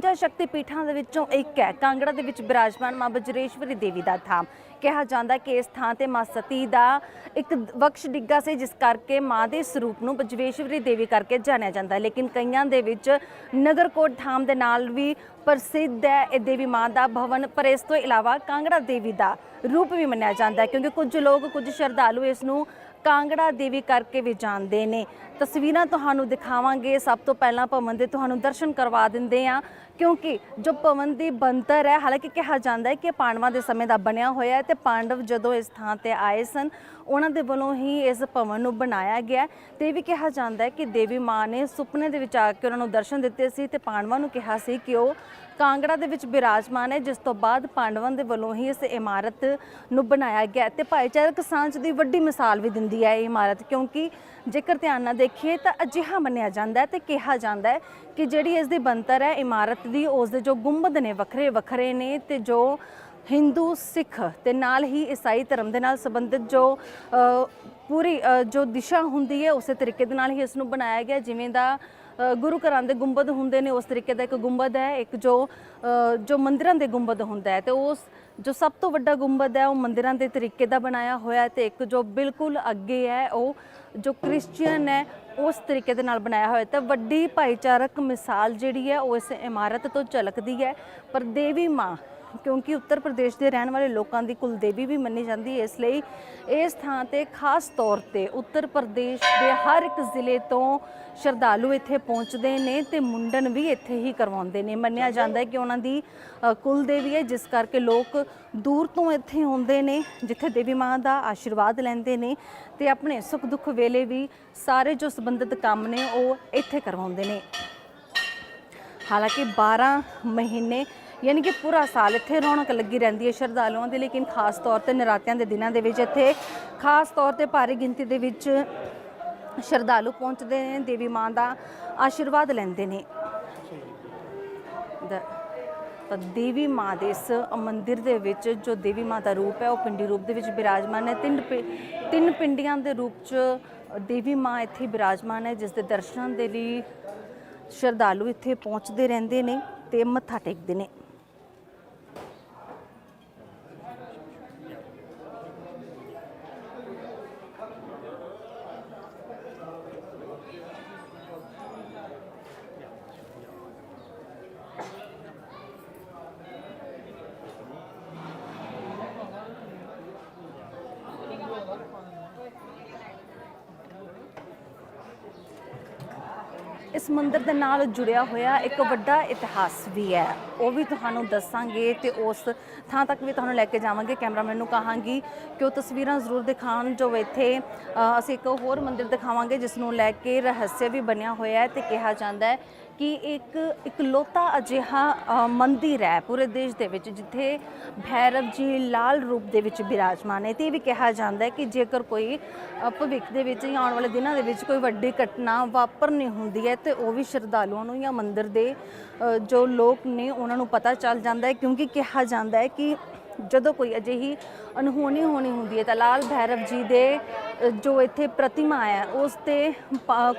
51 ਸ਼ਕਤੀ ਪੀਠਾਂ ਦੇ ਵਿੱਚੋਂ ਇੱਕ ਹੈ। ਕਾਂਗੜਾ ਦੇ ਵਿੱਚ ਬਿਰਾਜਮਾਨ ਮਾਂ ਬਜਰੇਸ਼ਵਰੀ ਦੇਵੀ ਦਾ ਥਾਮ ਕਿਹਾ ਜਾਂਦਾ ਕਿ ਇਸ ਥਾਂ ਤੇ ਮਾਂ ਸਤੀ ਦਾ ਇੱਕ ਵਕਸ਼ ਡਿੱਗਾ ਸੀ, ਜਿਸ ਕਰਕੇ ਮਾਂ ਦੇ ਸਰੂਪ ਨੂੰ ਬਜਰੇਸ਼ਵਰੀ ਦੇਵੀ ਕਰਕੇ ਜਾਣਿਆ ਜਾਂਦਾ ਹੈ। ਲੇਕਿਨ ਕਈਆਂ ਦੇ ਵਿੱਚ ਨਗਰਕੋਟ ਥਾਮ ਦੇ ਨਾਲ ਵੀ ਪ੍ਰਸਿੱਧ ਹੈ। ਇਹ ਦੇਵੀ ਮਾਂ ਦਾ ਭਵਨ, ਪਰ ਇਸ ਤੋਂ ਇਲਾਵਾ ਕਾਂਗੜਾ ਦੇਵੀ ਦਾ ਰੂਪ ਵੀ ਮੰਨਿਆ ਜਾਂਦਾ ਹੈ, ਕਿਉਂਕਿ ਕੁਝ ਲੋਕ, ਕੁਝ ਸ਼ਰਧਾਲੂ ਇਸ ਨੂੰ ਕਾਂਗੜਾ ਦੇਵੀ ਕਰਕੇ ਵੀ ਜਾਣਦੇ ਨੇ। ਤਸਵੀਰਾਂ ਤੁਹਾਨੂੰ ਦਿਖਾਵਾਂਗੇ। ਸਭ ਤੋਂ ਪਹਿਲਾਂ ਭਵਨ ਦੇ ਤੁਹਾਨੂੰ ਦਰਸ਼ਨ ਕਰਵਾ ਦਿੰਦੇ ਆ ਕਿਉਂਕਿ ਜੋ ਭਵਨ ਦੀ ਬੰਤਰ ਹੈ, ਹਾਲਾਂਕਿ ਕਿਹਾ ਜਾਂਦਾ ਹੈ ਕਿ ਪਾਂਡਵਾਂ ਦੇ ਸਮੇਂ ਦਾ ਬਣਿਆ ਹੋਇਆ ਹੈ ਤੇ ਪਾਂਡਵ ਜਦੋਂ ਇਸ ਥਾਂ ਤੇ ਆਏ ਸਨ ਉਹਨਾਂ ਦੇ ਵੱਲੋਂ ਹੀ ਇਸ ਭਵਨ ਨੂੰ ਬਣਾਇਆ ਗਿਆ ਹੈ। ਤੇ ਇਹ ਵੀ ਕਿਹਾ ਜਾਂਦਾ ਹੈ ਕਿ ਦੇਵੀ ਮਾਂ ਨੇ ਸੁਪਨੇ ਦੇ ਵਿੱਚ ਆ ਕੇ ਉਹਨਾਂ ਨੂੰ ਦਰਸ਼ਨ ਦਿੱਤੇ ਸੀ ਤੇ ਪਾਂਡਵਾਂ ਨੂੰ ਕਿਹਾ ਸੀ ਕਿ ਉਹ ਕਾਂਗੜਾ ਦੇ ਵਿੱਚ ਬਿਰਾਜਮਾਨ ਹੈ, ਜਿਸ ਤੋਂ ਬਾਅਦ ਪਾਂਡਵਾਂ ਦੇ ਵੱਲੋਂ ਹੀ ਇਸ ਇਮਾਰਤ ਨੂੰ ਬਣਾਇਆ ਗਿਆ ਤੇ ਭਾਈਚਾਰਕ ਸਾਂਝ ਦੀ ਵੱਡੀ ਮਿਸਾਲ ਵੀ ਦਿੰਦੀ ਹੈ ਇਹ ਇਮਾਰਤ, ਕਿਉਂਕਿ ਜੇਕਰ ਧਿਆਨ ਨਾਲ ਦੇਖੀਏ ਤਾਂ ਅਜਿਹਾ ਮੰਨਿਆ ਜਾਂਦਾ ਹੈ ਤੇ ਕਿਹਾ ਜਾਂਦਾ ਹੈ ਕਿ ਜਿਹੜੀ ਇਸ ਦੀ ਬਣਤਰ ਹੈ ਇਮਾਰਤ ਦੀ, ਉਸ ਦੇ ਜੋ ਗੁੰਬਦ ਨੇ ਵੱਖਰੇ ਵੱਖਰੇ ਨੇ ਤੇ ਜੋ ਹਿੰਦੂ ਸਿੱਖ ਤੇ ਨਾਲ ਹੀ ਈਸਾਈ ਧਰਮ ਦੇ ਨਾਲ ਸੰਬੰਧਿਤ ਜੋ ਪੂਰੀ ਜੋ ਦਿਸ਼ਾ ਹੁੰਦੀ ਹੈ ਉਸੇ ਤਰੀਕੇ ਦੇ ਨਾਲ ਹੀ ਇਸ ਨੂੰ ਬਣਾਇਆ ਗਿਆ। ਜਿਵੇਂ ਦਾ ਗੁਰੂ ਘਰਾਂ ਦੇ ਗੁੰਬਦ ਹੁੰਦੇ ਨੇ ਉਸ ਤਰੀਕੇ ਦਾ ਇੱਕ ਗੁੰਬਦ ਹੈ। ਇੱਕ ਜੋ ਅ, ਜੋ ਮੰਦਿਰਾਂ ਦੇ ਗੁੰਬਦ ਹੁੰਦਾ ਹੈ ਤੇ ਉਸ ਜੋ ਸਭ ਤੋਂ ਵੱਡਾ ਗੁੰਬਦ ਹੈ ਉਹ ਮੰਦਿਰਾਂ ਦੇ ਤਰੀਕੇ ਦਾ ਬਣਾਇਆ ਹੋਇਆ ਹੈ ਤੇ ਇੱਕ ਜੋ ਬਿਲਕੁਲ ਅੱਗੇ ਹੈ ਉਹ ਜੋ ਕ੍ਰਿਸਚੀਅਨ ਹੈ ਉਸ ਤਰੀਕੇ ਦੇ ਨਾਲ ਬਣਾਇਆ ਹੋਇਆ। ਤਾਂ ਵੱਡੀ ਭਾਈਚਾਰਕ ਮਿਸਾਲ ਜਿਹੜੀ ਹੈ ਉਹ ਇਸ ਇਮਾਰਤ ਤੋਂ ਝਲਕਦੀ ਹੈ। ਪਰ ਦੇਵੀ ਮਾਂ ਕਿਉਂਕਿ ਉੱਤਰ ਪ੍ਰਦੇਸ਼ ਦੇ ਰਹਿਣ ਵਾਲੇ ਲੋਕਾਂ ਦੀ ਕੁਲ ਦੇਵੀ ਵੀ ਮੰਨੀ ਜਾਂਦੀ ਹੈ। ਇਸ ਲਈ ਇਸ ਥਾਂ ਤੇ ਖਾਸ ਤੌਰ ਤੇ ਉੱਤਰ ਪ੍ਰਦੇਸ਼ ਦੇ ਹਰ ਇੱਕ ਜ਼ਿਲ੍ਹੇ ਤੋਂ ਸ਼ਰਧਾਲੂ ਇੱਥੇ ਪਹੁੰਚਦੇ ਨੇ ਤੇ ਮੁੰਡਨ ਵੀ ਇੱਥੇ ਹੀ ਕਰਵਾਉਂਦੇ ਨੇ। ਮੰਨਿਆ ਜਾਂਦਾ ਹੈ ਕਿ ਉਹਨਾਂ ਦੀ ਕੁਲ ਦੇਵੀ ਹੈ, ਜਿਸ ਕਰਕੇ ਲੋਕ ਦੂਰ ਤੋਂ ਇੱਥੇ ਆਉਂਦੇ ਨੇ, ਜਿੱਥੇ ਦੇਵੀ ਮਾਂ ਦਾ ਆਸ਼ੀਰਵਾਦ ਲੈਂਦੇ ਨੇ ਤੇ ਆਪਣੇ ਸੁੱਖ ਦੁੱਖ ਵੇਲੇ ਵੀ ਸਾਰੇ ਜੋ ਸੰਬੰਧਿਤ ਕੰਮ ਨੇ ਉਹ ਇੱਥੇ ਕਰਵਾਉਂਦੇ ਨੇ। ਹਾਲਾਂਕਿ 12 ਮਹੀਨੇ ਯਾਨੀ ਕਿ ਪੂਰਾ ਸਾਲ ਇੱਥੇ ਰੌਣਕ ਲੱਗੀ ਰਹਿੰਦੀ ਹੈ ਸ਼ਰਧਾਲੂਆਂ ਦੀ ਲੇਕਿਨ ਖਾਸ ਤੌਰ ਤੇ ਨਰਾਤਿਆਂ ਦੇ ਦਿਨਾਂ ਦੇ ਵਿੱਚ ਇੱਥੇ ਖਾਸ ਤੌਰ ਤੇ ਭਾਰੀ ਗਿਣਤੀ ਦੇ ਵਿੱਚ ਸ਼ਰਧਾਲੂ ਪਹੁੰਚਦੇ ਨੇ, ਦੇਵੀ ਮਾਂ ਦਾ ਆਸ਼ੀਰਵਾਦ ਲੈਂਦੇ ਨੇ। ਤਾਂ ਦੇਵੀ ਮਾਂ ਦੇ ਇਸ ਮੰਦਿਰ ਦੇ ਵਿੱਚ ਜੋ ਦੇਵੀ ਮਾਂ ਦਾ ਰੂਪ ਹੈ, ਉਹ ਪਿੰਡੀ ਰੂਪ ਦੇ ਵਿੱਚ ਬਿਰਾਜਮਾਨ ਹੈ। ਤਿੰਨ ਪਿ- ਤਿੰਨ ਪਿੰਡੀਆਂ ਦੇ ਰੂਪ 'ਚ ਦੇਵੀ ਮਾਂ ਇੱਥੇ ਬਿਰਾਜਮਾਨ ਹੈ, ਜਿਸ ਦੇ ਦਰਸ਼ਨਾਂ ਦੇ ਲਈ ਸ਼ਰਧਾਲੂ ਇੱਥੇ ਪਹੁੰਚਦੇ ਰਹਿੰਦੇ ਨੇ ਤੇ ਮੱਥਾ ਟੇਕਦੇ ਨੇ। ਇਸ ਮੰਦਿਰ ਦੇ ਨਾਲ ਜੁੜਿਆ ਹੋਇਆ ਇੱਕ ਵੱਡਾ ਇਤਿਹਾਸ ਵੀ ਹੈ। ਉਹ ਵੀ ਤੁਹਾਨੂੰ ਦੱਸਾਂਗੇ ਤੇ ਉਸ ਥਾਂ ਤੱਕ ਵੀ ਤੁਹਾਨੂੰ ਲੈ ਕੇ ਜਾਵਾਂਗੇ। ਕੈਮਰਾਮੈਨ ਨੂੰ ਕਹਾਂਗੀ ਕਿ ਉਹ ਤਸਵੀਰਾਂ ਜ਼ਰੂਰ ਦਿਖਾਉਣ ਜੋ ਇੱਥੇ ਅਸੀਂ ਇੱਕ ਹੋਰ ਮੰਦਿਰ ਦਿਖਾਵਾਂਗੇ, ਜਿਸ ਨੂੰ ਲੈ ਕੇ ਰਹੱਸ ਵੀ ਬਣਿਆ ਹੋਇਆ ਹੈ ਤੇ ਕਿਹਾ ਜਾਂਦਾ ਹੈ ਕਿ ਇੱਕ ਇਕਲੌਤਾ ਅਜਿਹਾ ਅ, ਮੰਦਿਰ ਹੈ ਪੂਰੇ ਦੇਸ਼ ਦੇ ਵਿੱਚ ਜਿੱਥੇ ਭੈਰਵ ਜੀ ਲਾਲ ਰੂਪ ਦੇ ਵਿੱਚ ਬਿਰਾਜਮਾਨ ਹੈ ਤੇ ਇਹ ਵੀ ਕਿਹਾ ਜਾਂਦਾ ਹੈ ਕਿ ਜੇਕਰ ਕੋਈ ਭਵਿੱਖ ਦੇ ਵਿੱਚ ਜਾਂ ਆਉਣ ਵਾਲੇ ਦਿਨਾਂ ਦੇ ਵਿੱਚ ਕੋਈ ਵੱਡੀ ਘਟਨਾ ਵਾਪਰਨੀ ਹੁੰਦੀ ਹੈ ਤੇ ਉਹ ਵੀ ਸ਼ਰਧਾਲੂਆਂ ਨੂੰ ਜਾਂ ਮੰਦਿਰ ਦੇ ਜੋ ਲੋਕ ਨੇ ਉਹਨਾਂ ਨੂੰ ਪਤਾ ਚੱਲ ਜਾਂਦਾ ਹੈ। ਕਿਉਂਕਿ ਕਿਹਾ ਜਾਂਦਾ ਹੈ ਕਿ ਜਦੋਂ ਕੋਈ ਅਜਿਹੀ ਅਨਹੋਣੀ ਹੋਣੀ ਹੁੰਦੀ ਹੈ ਤਾਂ ਲਾਲ ਭੈਰਵ ਜੀ ਦੇ ਜੋ ਇੱਥੇ ਪ੍ਰਤਿਮਾ ਹੈ, ਉਸ ਤੇ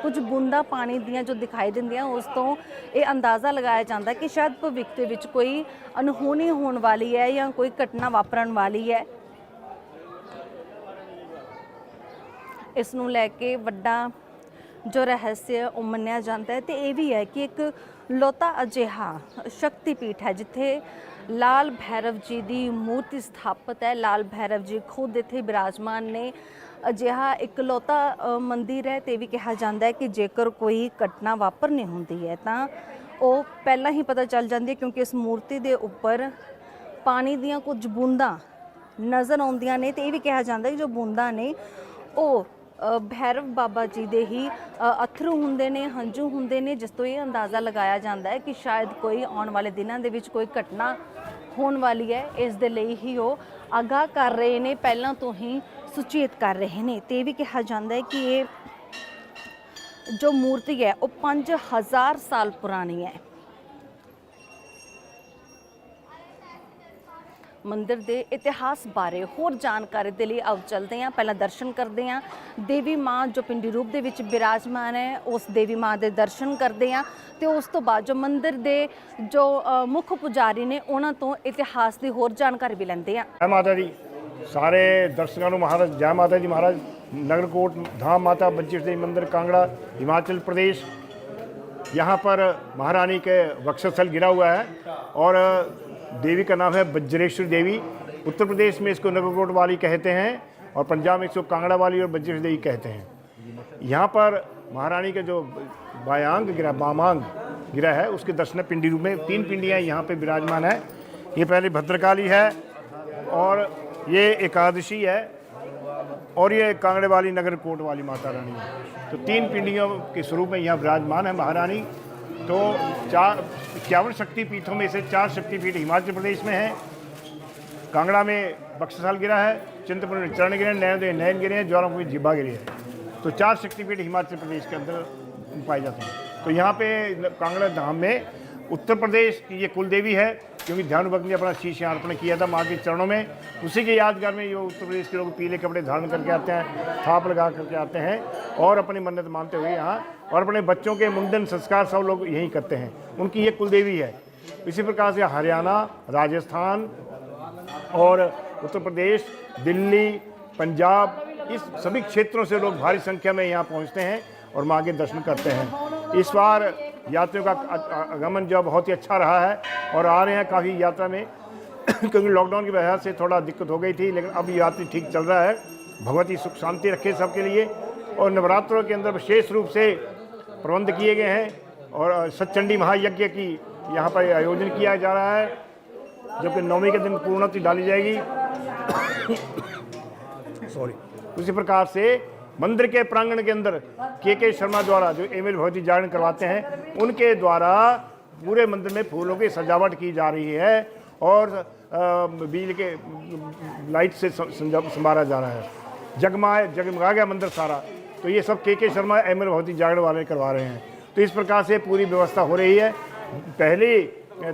ਕੁਝ ਬੂੰਦਾਂ ਪਾਣੀ ਦੀਆਂ ਜੋ ਦਿਖਾਈ ਦਿੰਦੀਆਂ, ਉਸ ਤੋਂ ਇਹ ਅੰਦਾਜ਼ਾ ਲਗਾਇਆ ਜਾਂਦਾ ਕਿ ਸ਼ਾਇਦ ਭਵਿੱਖ ਦੇ ਵਿੱਚ ਕੋਈ ਅਨਹੋਣੀ ਹੋਣ ਵਾਲੀ ਹੈ ਜਾਂ ਕੋਈ ਘਟਨਾ ਵਾਪਰਨ ਵਾਲੀ ਹੈ। ਇਸ ਨੂੰ ਲੈ ਕੇ ਵੱਡਾ ਜੋ ਰਹੱਸ ਉਹ ਮੰਨਿਆ ਜਾਂਦਾ ਹੈ ਤੇ ਇਹ ਵੀ ਹੈ ਕਿ ਇੱਕ ਲੋਤਾ ਅਜਿਹਾ ਸ਼ਕਤੀ ਪੀਠ ਹੈ, ਜਿੱਥੇ ਲਾਲ ਭੈਰਵ ਜੀ ਦੀ ਮੂਰਤੀ ਸਥਾਪਿਤ ਹੈ। ਲਾਲ ਭੈਰਵ ਜੀ ਖੁਦ ਇੱਥੇ ਬਿਰਾਜਮਾਨ ਨੇ। ਅਜਿਹਾ ਇਕਲੌਤਾ ਮੰਦਿਰ ਹੈ ਤੇ ਇਹ ਵੀ ਕਿਹਾ ਜਾਂਦਾ ਹੈ ਕਿ ਜੇਕਰ ਕੋਈ ਘਟਨਾ ਵਾਪਰਨੀ ਹੁੰਦੀ ਹੈ ਤਾਂ ਉਹ ਪਹਿਲਾਂ ਹੀ ਪਤਾ ਚੱਲ ਜਾਂਦੀ ਹੈ ਕਿਉਂਕਿ ਇਸ ਮੂਰਤੀ ਦੇ ਉੱਪਰ ਪਾਣੀ ਦੀਆਂ ਕੁਝ ਬੂੰਦਾਂ ਨਜ਼ਰ ਆਉਂਦੀਆਂ ਨੇ ਤੇ ਇਹ ਵੀ ਕਿਹਾ ਜਾਂਦਾ ਹੈ ਕਿ ਜੋ ਬੂੰਦਾਂ ਨੇ ਉਹ ਭੈਰਵ ਬਾਬਾ ਜੀ ਦੇ ਹੀ ਅਥਰੂ ਹੁੰਦੇ ਨੇ, ਹੰਝੂ ਹੁੰਦੇ ਨੇ, ਜਿਸ ਤੋਂ ਇਹ ਅੰਦਾਜ਼ਾ ਲਗਾਇਆ ਜਾਂਦਾ ਹੈ ਕਿ ਸ਼ਾਇਦ ਕੋਈ ਆਉਣ ਵਾਲੇ ਦਿਨਾਂ ਦੇ ਵਿੱਚ ਕੋਈ ਘਟਨਾ ਹੋਣ ਵਾਲੀ ਹੈ। ਇਸ ਦੇ ਲਈ ਹੀ ਉਹ ਆਗਾਹ ਕਰ ਰਹੇ ਨੇ, ਪਹਿਲਾਂ ਤੋਂ ਹੀ ਸੁਚੇਤ ਕਰ ਰਹੇ ਨੇ। ਤੇ ਇਹ ਵੀ ਕਿਹਾ ਜਾਂਦਾ ਹੈ ਕਿ ਇਹ ਜੋ ਮੂਰਤੀ ਹੈ, ਉਹ 5000 ਸਾਲ ਪੁਰਾਣੀ ਹੈ। ਮੰਦਿਰ ਦੇ ਇਤਿਹਾਸ ਬਾਰੇ ਹੋਰ ਜਾਣਕਾਰੀ ਦੇ ਲਈ ਆਓ ਚੱਲਦੇ ਹਾਂ ਪਹਿਲਾਂ ਦਰਸ਼ਨ ਕਰਦੇ ਹਾਂ ਦੇਵੀ ਮਾਂ ਜੋ ਪਿੰਡੀ ਰੂਪ ਦੇ ਵਿੱਚ ਬਿਰਾਜਮਾਨ ਹੈ ਉਸ ਦੇਵੀ ਮਾਂ ਦੇ ਦਰਸ਼ਨ ਕਰਦੇ ਹਾਂ ਤੇ ਉਸ ਤੋਂ ਬਾਅਦ ਜੋ ਮੰਦਿਰ ਦੇ ਜੋ ਅ, ਮੁੱਖ ਪੁਜਾਰੀ ਨੇ ਉਹਨਾਂ ਤੋਂ ਇਤਿਹਾਸ ਦੀ ਹੋਰ ਜਾਣਕਾਰੀ ਵੀ ਲੈਂਦੇ ਹਾਂ ਜੈ ਮਾਤਾ ਦੀ ਸਾਰੇ ਦਰਸ਼ਕਾਂ ਨੂੰ ਮਹਾਰਾਜ ਜੈ ਮਾਤਾ ਜੀ ਮਹਾਰਾਜ नगरकोट धाम माता बंचिश देवी मंदिर कांगड़ा हिमाचल प्रदेश यहाँ पर महारानी के वक्षस्थल गिरा हुआ है और देवी का नाम है वज्रेश्वरी देवी। उत्तर प्रदेश में इसको नगरकोट वाली कहते हैं और पंजाब में इसको कांगड़ा वाली और वज्रेश्वरी देवी कहते हैं। यहाँ पर महारानी का जो बायांग गिरा, बामांग गिरा है, उसके दर्शन पिंडी रूप में। तीन पिंडियाँ यहाँ पर विराजमान है। ये पहले भद्रकाली है और ये एकादशी है और ये कांगड़े वाली नगर कोट वाली माता रानी है। तो तीन पिंडियों के स्वरूप में यहाँ विराजमान है महारानी। तो चार, इक्यावन शक्तिपीठों में से चार शक्तिपीठ हिमाचल प्रदेश में है। कांगड़ा में बक्ससाल गिरा है चंद्रपुर में चरण गिरे हैं नैन नैन गिरे हैं, ज्वालामुखी जिब्बा गिरी है। तो चार शक्तिपीठ हिमाचल प्रदेश के अंदर पाए जाते हैं। तो यहाँ पे कांगड़ा धाम में उत्तर प्रदेश की ये कुलदेवी है क्योंकि ध्यान भक्त ने अपना शीश यहाँ अर्पण किया था माँ के चरणों में। उसी के यादगार में ये उत्तर प्रदेश के लोग पीले कपड़े धारण करके आते हैं, थाप लगा करके आते हैं और अपनी मन्नत मानते हुए यहाँ और अपने बच्चों के मुंडन संस्कार सब लोग यहीं करते हैं। उनकी ये कुलदेवी है। इसी प्रकार से हरियाणा, राजस्थान और उत्तर प्रदेश, दिल्ली, पंजाब, इस सभी क्षेत्रों से लोग भारी संख्या में यहाँ पहुँचते हैं और माँ के दर्शन करते हैं। इस बार यात्रियों का आगमन जो बहुत ही अच्छा रहा है और आ रहे हैं काफ़ी यात्रा में। क्योंकि लॉकडाउन की वजह से थोड़ा दिक्कत हो गई थी, लेकिन अब यात्री ठीक चल रहा है। भगवती सुख, शांति रखे सबके लिए। और नवरात्रों के अंदर विशेष रूप से प्रबंध किए गए हैं और सचंडी महायज्ञ की यहाँ पर आयोजन किया जा रहा है, जबकि नवमी के दिन पूर्णति डाली जाएगी। सॉरी उसी प्रकार से मंदिर के प्रांगण के अंदर के के शर्मा द्वारा जो एम एल भगवती जागरण करवाते हैं, उनके द्वारा पूरे मंदिर में फूलों की सजावट की जा रही है और बिजली के लाइट से सं- संजा- संवारा जा रहा है। जगमाए जगमगा गया मंदिर सारा तो ये सब के K Sharma M L Bhagwati जागरण वाले करवा रहे हैं। तो इस प्रकार से पूरी व्यवस्था हो रही है। पहली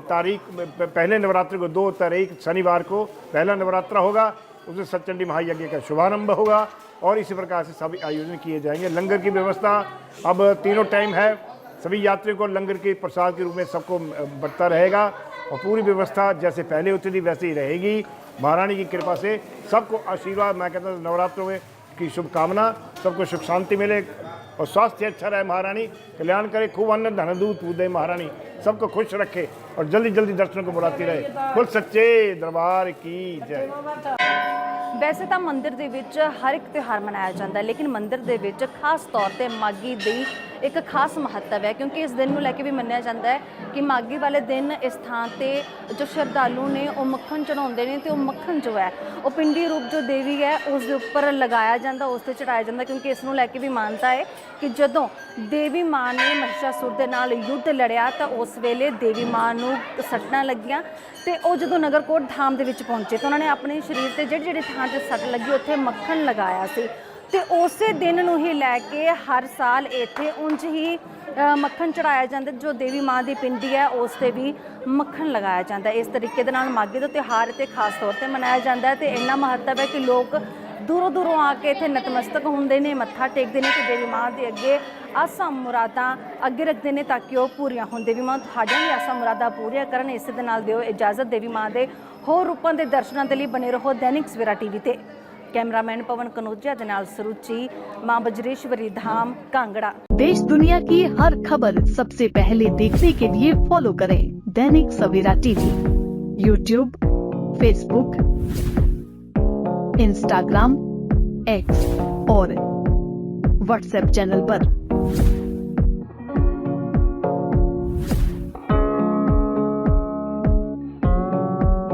तारीख पहले नवरात्र को दो तारीख, शनिवार को पहला नवरात्र होगा, उसमें सचंडी महायज्ञ का शुभारंभ होगा और इसी प्रकार से सभी आयोजन किए जाएँगे। लंगर की व्यवस्था अब तीनों टाइम है। सभी यात्रियों को लंगर के प्रसाद के रूप में सबको बढ़ता रहेगा और पूरी व्यवस्था जैसे पहले होती थी वैसे ही रहेगी। महारानी की कृपा से सबको आशीर्वाद। मैं कहता हूँ नवरात्रों में की शुभकामना। सबको सुख शांति मिले और स्वास्थ्य अच्छा रहे महारानी। कल्याण करे, खूब अन्न धन दूध पूदे महारानी। सबको खुश रखे और जल्दी जल्दी दर्शनों को बुलाती रहे। कुल सच्चे दरबार की जय। ਵੈਸੇ ਤਾਂ ਮੰਦਿਰ ਦੇ ਵਿੱਚ ਹਰ ਇੱਕ ਤਿਉਹਾਰ ਮਨਾਇਆ ਜਾਂਦਾ ਲੇਕਿਨ ਮੰਦਿਰ ਦੇ ਵਿੱਚ ਖਾਸ ਤੌਰ ਤੇ ਮਾਗੀ ਦੀ ਇੱਕ ਖਾਸ ਮਹੱਤਵ ਹੈ, ਕਿਉਂਕਿ ਇਸ ਦਿਨ ਨੂੰ ਲੈ ਕੇ ਵੀ ਮੰਨਿਆ ਜਾਂਦਾ ਹੈ ਕਿ ਮਾਗੀ ਵਾਲੇ ਦਿਨ ਇਸ ਥਾਂ ਤੇ ਜੋ ਸ਼ਰਧਾਲੂ ਨੇ, ਉਹ ਮੱਖਣ ਚੜਾਉਂਦੇ ਨੇ ਤੇ ਉਹ ਮੱਖਣ ਜੋ ਹੈ, ਉਹ ਪਿੰਡੀ ਰੂਪ ਜੋ ਦੇਵੀ ਹੈ, ਉਸ ਦੇ ਉੱਪਰ ਲਗਾਇਆ ਜਾਂਦਾ, ਉਸ ਤੇ ਚੜਾਇਆ ਜਾਂਦਾ, ਕਿਉਂਕਿ ਇਸ ਨੂੰ ਲੈ ਕੇ ਵੀ ਮਾਨਤਾ ਹੈ ਕਿ ਜਦੋਂ ਦੇਵੀ ਮਾਂ ਨੇ ਮਹਿਸ਼ਾਸੁਰ ਦੇ ਨਾਲ ਯੁੱਧ ਲੜਿਆ, ਤਾਂ ਉਸ ਵੇਲੇ ਦੇਵੀ ਮਾਂ ਨੂੰ ਸੱਟਾਂ ਲੱਗੀਆਂ ਤੇ ਉਹ ਜਦੋਂ ਨਗਰਕੋਟ ਧਾਮ ਦੇ ਵਿੱਚ ਪਹੁੰਚੇ, ਤਾਂ ਉਹਨਾਂ ਨੇ ਆਪਣੇ ਸਰੀਰ ਤੇ ਜਿਹੜੀ ਜਿਹੜੀ ਥਾਂ ਤੇ ਸੱਟ ਲੱਗੀ, ਉੱਥੇ ਮੱਖਣ ਲਗਾਇਆ ਸੀ। ਤੇ ਉਸੇ ਦਿਨ ਨੂੰ ਹੀ ਲੈ ਕੇ ਹਰ ਸਾਲ ਇੱਥੇ ਉਂਝ ਹੀ ਮੱਖਣ ਚੜਾਇਆ ਜਾਂਦਾ, ਜੋ ਦੇਵੀ ਮਾਂ ਦੀ ਪਿੰਡੀ ਹੈ, ਉਸ ਤੇ ਵੀ ਮੱਖਣ ਲਗਾਇਆ ਜਾਂਦਾ। ਇਸ ਤਰੀਕੇ ਦੇ ਨਾਲ ਮਾਘੀ ਦਾ ਤਿਉਹਾਰ ਤੇ ਖਾਸ ਤੌਰ ਤੇ ਮਨਾਇਆ ਜਾਂਦਾ ਹੈ ਤੇ ਇੰਨਾ ਮਹੱਤਵ ਹੈ ਕਿ ਲੋਕ ਦੂਰੋਂ ਦੂਰੋਂ ਆ ਕੇ ਇੱਥੇ ਨਤਮਸਤਕ ਹੁੰਦੇ ਨੇ, ਮੱਥਾ ਟੇਕਦੇ ਨੇ ਤੇ ਦੇਵੀ ਮਾਂ ਦੇ ਅੱਗੇ ਆਸਾਂ ਮੁਰਾਦਾਂ ਅੱਗੇ ਰੱਖਦੇ ਨੇ ਤਾਂ ਕਿ ਉਹ ਪੂਰੀਆਂ ਹੋਣ। ਦੇਵੀ ਮਾਂ, ਤੁਹਾਡੀਆਂ ਵੀ ਆਸਾਂ ਮੁਰਾਦਾਂ ਪੂਰੀਆਂ ਕਰਨ, ਇਸੇ ਦੇ ਨਾਲ ਦਿਓ ਇਜਾਜ਼ਤ। ਦੇਵੀ ਮਾਂ ਦੇ ਹੋਰ ਰੂਪਾਂ ਦੇ ਦਰਸ਼ਨਾਂ ਦੇ ਲਈ ਬਣੇ ਰਹੋ ਦੈਨਿਕ ਸਵੇਰਾ ਟੀਵੀ ਤੇ। कैमरामैन पवन कनौजिया के नाल सुरुचि, माँ बजरेश्वरी धाम, कांगड़ा देश दुनिया की हर खबर सबसे पहले देखने के लिए फॉलो करें Dainik Savera TV YouTube Facebook Instagram X और व्हाट्सएप चैनल पर।